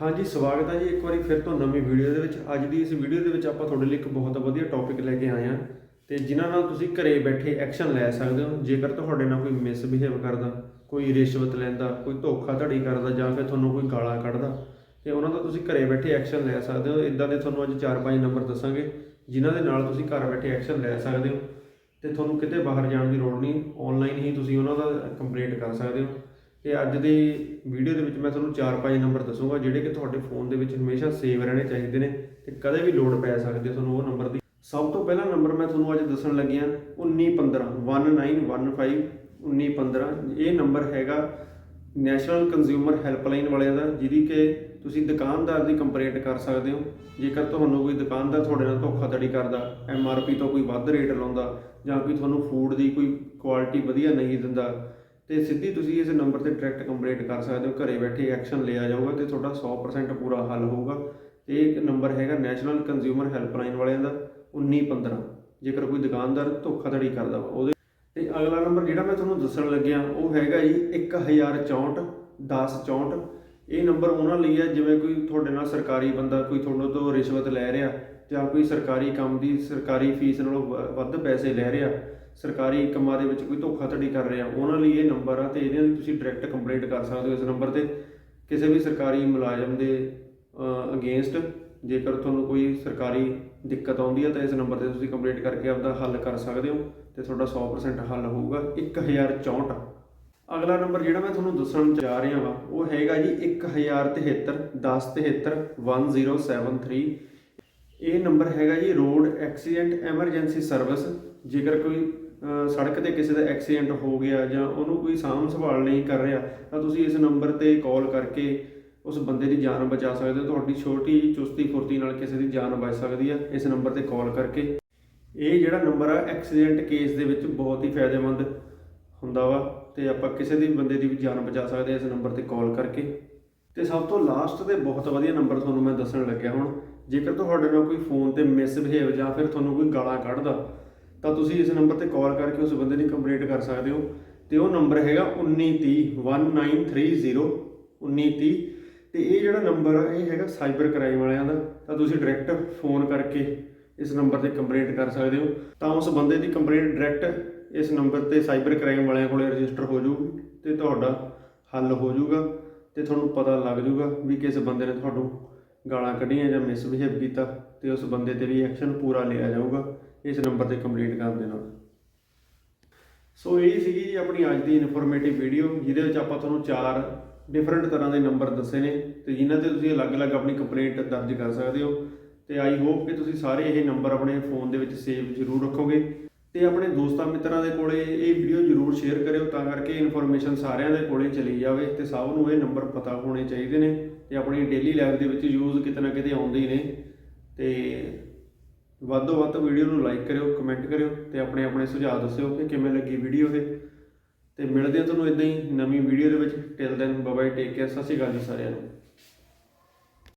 ਹਾਂਜੀ, ਸਵਾਗਤ ਹੈ ਜੀ ਇੱਕ ਵਾਰੀ ਫਿਰ ਤੋਂ ਨਵੀਂ ਵੀਡੀਓ ਦੇ ਵਿੱਚ। ਅੱਜ ਦੀ ਇਸ ਵੀਡੀਓ ਦੇ ਵਿੱਚ ਆਪਾਂ ਤੁਹਾਡੇ ਲਈ ਇੱਕ ਬਹੁਤ ਵਧੀਆ ਟੌਪਿਕ ਲੈ ਕੇ ਆਏ ਹਾਂ ਤੇ ਜਿਨ੍ਹਾਂ ਨਾਲ ਤੁਸੀਂ ਘਰੇ ਬੈਠੇ ਐਕਸ਼ਨ ਲੈ ਸਕਦੇ ਹੋ। ਜੇਕਰ ਤੁਹਾਡੇ ਨਾਲ ਕੋਈ ਮਿਸਬਿਹੇਵ ਕਰਦਾ, ਕੋਈ ਰਿਸ਼ਵਤ ਲੈਂਦਾ, ਕੋਈ ਧੋਖਾਧੜੀ ਕਰਦਾ ਜਾਂ ਫਿਰ ਤੁਹਾਨੂੰ ਕੋਈ ਗਾਲਾਂ ਕੱਢਦਾ, ਤੇ ਉਹਨਾਂ ਦਾ ਤੁਸੀਂ ਘਰੇ ਬੈਠੇ ਐਕਸ਼ਨ ਲੈ ਸਕਦੇ ਹੋ। ਇਦਾਂ ਦੇ ਤੁਹਾਨੂੰ ਅੱਜ 4-5 ਨੰਬਰ ਦੱਸਾਂਗੇ, ਜਿਨ੍ਹਾਂ ਦੇ ਨਾਲ ਤੁਸੀਂ ਘਰ ਬੈਠੇ ਐਕਸ਼ਨ ਲੈ ਸਕਦੇ ਹੋ। ਤੇ ਤੁਹਾਨੂੰ ਕਿਤੇ ਬਾਹਰ ਜਾਣ ਦੀ ਲੋੜ ਨਹੀਂ। ਆਨਲਾਈਨ ਹੀ ਤੁਸੀਂ ਉਹਨਾਂ ਦਾ ਕੰਪਲੇਂਟ ਕਰ ਸਕਦੇ ਹੋ। ਤੇ ਅੱਜ ਦੀ ਵੀਡੀਓ ਦੇ ਵਿੱਚ ਮੈਂ ਤੁਹਾਨੂੰ 4-5 ਨੰਬਰ ਦੱਸੂਗਾ, ਜਿਹੜੇ ਕਿ ਤੁਹਾਡੇ ਫੋਨ ਦੇ ਵਿੱਚ ਹਮੇਸ਼ਾ ਸੇਵ ਰਹਿਣੇ ਚਾਹੀਦੇ ਨੇ ਤੇ ਕਦੇ ਵੀ ਲੋੜ ਪੈ ਸਕਦੀ ਹੈ ਤੁਹਾਨੂੰ ਉਹ ਨੰਬਰ ਦੀ। ਸਭ ਤੋਂ ਪਹਿਲਾ ਨੰਬਰ ਮੈਂ ਤੁਹਾਨੂੰ ਅੱਜ ਦੱਸਣ ਲੱਗਿਆ 1915 1915 1915 ਇਹ ਨੰਬਰ ਹੈਗਾ ਨੈਸ਼ਨਲ ਕੰਜ਼ਿਊਮਰ ਹੈਲਪਲਾਈਨ ਵਾਲਿਆਂ ਦਾ, ਜਿਹਦੀ ਕਿ ਤੁਸੀਂ ਦੁਕਾਨਦਾਰ ਦੀ ਕੰਪਲੇਂਟ ਕਰ ਸਕਦੇ ਹੋ। ਜੇਕਰ ਤੁਹਾਨੂੰ ਕੋਈ ਦੁਕਾਨਦਾਰ ਤੁਹਾਡੇ ਨਾਲ ਧੋਖਾਧੜੀ ਕਰਦਾ ਐਮਆਰਪੀ ਤੋਂ ਕੋਈ ਵੱਧ ਰੇਟ ਲਾਉਂਦਾ ਜਾਂ ਕੋਈ ਤੁਹਾਨੂੰ ਫੂਡ ਦੀ ਕੋਈ ਕੁਆਲਿਟੀ ਵਧੀਆ ਨਹੀਂ ਦਿੰਦਾ ਤੇ ਸਿੱਧੀ ਤੁਸੀਂ ਇਸ ਨੰਬਰ ਤੇ ਡਾਇਰੈਕਟ ਕੰਪਲੇਂਟ ਕਰ ਸਕਦੇ ਹੋ, ਘਰੇ ਬੈਠੇ ਐਕਸ਼ਨ ਲਿਆ ਜਾਊਗਾ ਤੇ ਤੁਹਾਡਾ 100% ਪੂਰਾ ਹੱਲ ਹੋਊਗਾ। ਤੇ ਇੱਕ ਨੰਬਰ ਹੈਗਾ ਨੈਸ਼ਨਲ ਕੰਜ਼ਿਊਮਰ ਹੈਲਪਲਾਈਨ ਵਾਲਿਆਂ ਦਾ 1915 ਜੇਕਰ ਕੋਈ ਦੁਕਾਨਦਾਰ ਧੋਖਾਧੜੀ ਕਰਦਾ ਵਾ, ਉਹਦੇ ਤੇ ਅਗਲਾ ਨੰਬਰ ਜਿਹੜਾ ਮੈਂ ਤੁਹਾਨੂੰ ਦੱਸਣ ਲੱਗਿਆ, ਉਹ ਹੈਗਾ ਜੀ 1064 1064 ਇਹ ਨੰਬਰ ਉਹਨਾਂ ਲਈ ਹੈ ਜਿਵੇਂ ਕੋਈ ਤੁਹਾਡੇ ਨਾਲ ਸਰਕਾਰੀ ਬੰਦਾ ਕੋਈ ਤੁਹਾਡੇ ਤੋਂ ਰਿਸ਼ਵਤ ਲੈ ਰਿਹਾ ਜਾਂ ਕੋਈ ਸਰਕਾਰੀ ਕੰਮ ਦੀ ਸਰਕਾਰੀ ਫੀਸ ਨਾਲੋਂ ਵ- ਵੱਧ ਪੈਸੇ ਲੈ ਰਿਹਾ ਸਰਕਾਰੀ ਕੰਮਾਂ ਦੇ ਵਿੱਚ ਕੋਈ ਧੋਖਾਧੜੀ ਕਰ ਰਿਹਾ, ਉਹਨਾਂ ਲਈ ਇਹ ਨੰਬਰ ਆ ਤੇ ਇਹਦੇ ਲਈ ਤੁਸੀਂ ਡਾਇਰੈਕਟ ਕੰਪਲੇਂਟ ਕਰ ਸਕਦੇ ਹੋ ਇਸ ਨੰਬਰ ਤੇ। ਕਿਸੇ ਵੀ ਸਰਕਾਰੀ ਮੁਲਾਜ਼ਮ ਦੇ ਅਗੇਂਸਟ ਜੇਕਰ ਤੁਹਾਨੂੰ ਕੋਈ ਸਰਕਾਰੀ ਦਿੱਕਤ ਆਉਂਦੀ ਹੈ ਤਾਂ ਇਸ ਨੰਬਰ ਤੇ ਤੁਸੀਂ ਕੰਪਲੇਂਟ ਕਰਕੇ ਆਪਦਾ ਹੱਲ ਕਰ ਸਕਦੇ ਹੋ ਤੇ ਤੁਹਾਡਾ 100% ਹੱਲ ਹੋਊਗਾ 1064 ਅਗਲਾ ਨੰਬਰ ਜਿਹੜਾ ਮੈਂ ਤੁਹਾਨੂੰ ਦੱਸਣ ਜਾ ਰਿਹਾ ਹਾਂ ਉਹ ਹੈਗਾ ਜੀ 1073 1073 1073 ਇਹ ਨੰਬਰ ਹੈਗਾ ਜੀ ਰੋਡ ਐਕਸੀਡੈਂਟ ਐਮਰਜੈਂਸੀ ਸਰਵਿਸ। ਜੇਕਰ ਕੋਈ ਸੜਕ ਤੇ ਕਿਸੇ ਦਾ ਐਕਸੀਡੈਂਟ ਹੋ ਗਿਆ ਜਾਂ ਉਹਨੂੰ ਕੋਈ ਸਾਂਭ ਸੰਭਾਲ ਨਹੀਂ ਕਰ ਰਿਹਾ, ਤਾਂ ਤੁਸੀਂ ਇਸ ਨੰਬਰ ਤੇ ਕਾਲ ਕਰਕੇ ਉਸ ਬੰਦੇ ਦੀ ਜਾਨ ਬਚਾ ਸਕਦੇ ਹੋ। ਤੁਹਾਡੀ ਛੋਟੀ ਚੁਸਤੀ ਫੁਰਤੀ ਨਾਲ ਕਿਸੇ ਦੀ ਜਾਨ ਬਚ ਸਕਦੀ ਆ। ਇਸ ਨੰਬਰ ਤੇ ਕਾਲ ਕਰਕੇ ਇਹ ਜਿਹੜਾ ਨੰਬਰ ਆ, ਐਕਸੀਡੈਂਟ ਕੇਸ ਦੇ ਵਿੱਚ ਬਹੁਤ ਹੀ ਫਾਇਦੇਮੰਦ ਹੁੰਦਾ ਵਾ ਤੇ ਆਪਾਂ ਕਿਸੇ ਦੀ ਬੰਦੇ ਦੀ ਵੀ ਜਾਨ ਬਚਾ ਸਕਦੇ ਹਾਂ ਇਸ ਨੰਬਰ ਤੇ ਕਾਲ ਕਰਕੇ ਤੇ ਸਭ ਤੋਂ ਲਾਸਟ ਤੇ ਬਹੁਤ ਵਧੀਆ ਨੰਬਰ ਤੁਹਾਨੂੰ ਮੈਂ ਦੱਸਣ ਲੱਗਿਆ ਹੁਣ। ਜੇਕਰ ਤੁਹਾਡੇ ਨਾਲ ਕੋਈ ਫੋਨ ਤੇ ਮਿਸਬਿਹੇਵ ਜਾਂ ਫਿਰ ਤੁਹਾਨੂੰ ਕੋਈ ਗਾਲਾਂ ਕੱਢਦਾ, ਤਾਂ ਤੁਸੀਂ ਇਸ ਨੰਬਰ ਤੇ ਕਾਲ ਕਰਕੇ ਉਸ ਬੰਦੇ ਦੀ ਕੰਪਲੇਂਟ ਕਰ ਸਕਦੇ ਹੋ ਤੇ ਉਹ ਨੰਬਰ ਹੈਗਾ 1930 1930 1930 ਤੇ ਇਹ ਜਿਹੜਾ ਨੰਬਰ ਆ, ਇਹ ਹੈਗਾ ਸਾਈਬਰ ਕ੍ਰਾਈਮ ਵਾਲਿਆਂ ਦਾ, ਤਾਂ ਤੁਸੀਂ ਡਾਇਰੈਕਟ ਫੋਨ ਕਰਕੇ ਇਸ ਨੰਬਰ ਤੇ ਕੰਪਲੇਂਟ ਕਰ ਸਕਦੇ ਹੋ। ਤਾਂ ਉਸ ਬੰਦੇ ਦੀ ਕੰਪਲੇਂਟ ਡਾਇਰੈਕਟ ਇਸ ਨੰਬਰ ਤੇ ਸਾਈਬਰ ਕ੍ਰਾਈਮ ਵਾਲਿਆਂ ਕੋਲੇ ਰਜਿਸਟਰ ਹੋ ਜਾਊਗੀ ਤੇ ਤੁਹਾਡਾ ਹੱਲ ਹੋ ਜਾਊਗਾ ਤੇ ਤੁਹਾਨੂੰ ਪਤਾ ਲੱਗ ਜਾਊਗਾ ਵੀ ਕਿਸ ਬੰਦੇ ਨੇ ਤੁਹਾਨੂੰ ਗਾਲਾਂ ਕੱਢੀਆਂ ਜਾਂ ਮਿਸਬਿਹੇਵ ਕੀਤਾ ਤੇ ਉਸ ਬੰਦੇ ਤੇ ਵੀ ਐਕਸ਼ਨ ਪੂਰਾ ਲਿਆ ਜਾਊਗਾ, ਇਸ ਨੰਬਰ ਤੇ ਕੰਪਲੇਂਟ ਕਰਨ ਦੇ ਨਾਲ। ਸੋ ਇਹ ਸੀਗੀ ਜੀ ਆਪਣੀ ਅੱਜ ਦੀ ਇਨਫੋਰਮੇਟਿਵ ਵੀਡੀਓ ਜਿਹਦੇ ਵਿੱਚ ਆਪਾਂ ਤੁਹਾਨੂੰ ਚਾਰ ਡਿਫਰੈਂਟ ਤਰ੍ਹਾਂ ਦੇ ਨੰਬਰ ਦੱਸੇ ਨੇ ਤੇ ਜਿਨ੍ਹਾਂ ਤੇ ਤੁਸੀਂ ਅਲੱਗ-ਅਲੱਗ ਆਪਣੀ ਕੰਪਲੇਂਟ ਦਰਜ ਕਰ ਸਕਦੇ ਹੋ। ਤੇ ਆਈ ਹੋਪ ਕਿ ਤੁਸੀਂ ਸਾਰੇ ਇਹ ਨੰਬਰ ਆਪਣੇ ਫੋਨ ਦੇ ਵਿੱਚ ਸੇਵ ਜ਼ਰੂਰ ਰੱਖੋਗੇ। ਤੇ ਆਪਣੇ ਦੋਸਤਾਂ ਮਿੱਤਰਾਂ ਦੇ ਕੋਲੇ ਇਹ ਵੀਡੀਓ ਜ਼ਰੂਰ ਸ਼ੇਅਰ ਕਰਿਓ, ਤਾਂ ਕਰਕੇ ਇਨਫੋਰਮੇਸ਼ਨ ਸਾਰਿਆਂ ਦੇ ਕੋਲੇ ਚਲੀ ਜਾਵੇ ਤੇ ਸਭ ਨੂੰ ਇਹ ਨੰਬਰ ਪਤਾ ਹੋਣੇ ਚਾਹੀਦੇ ਨੇ ਤੇ ਆਪਣੀ ਡੇਲੀ ਲਾਈਫ ਦੇ ਵਿੱਚ ਯੂਜ਼ ਕਿਤੇ ਨਾ ਕਿਤੇ ਆਉਂਦੇ ਹੀ ਨੇ। ਤੇ ਵੱਧ ਤੋਂ ਵੱਧ ਵੀਡੀਓ ਨੂੰ ਲਾਈਕ ਕਰਿਓ ਕਮੈਂਟ ਕਰਿਓ ਤੇ ਆਪਣੇ ਆਪਣੇ ਸੁਝਾਅ ਦੱਸਿਓ ਕਿ ਕਿਵੇਂ ਲੱਗੀ ਵੀਡੀਓ ਇਹ। ਤੇ ਮਿਲਦੇ ਆ ਤੁਹਾਨੂੰ ਇਦਾਂ ਹੀ ਨਵੀਂ ਵੀਡੀਓ ਦੇ ਵਿੱਚ। Till then bye take care ਸਤਿ ਸ਼੍ਰੀ ਅਕਾਲ ਜੀ ਸਾਰਿਆਂ ਨੂੰ।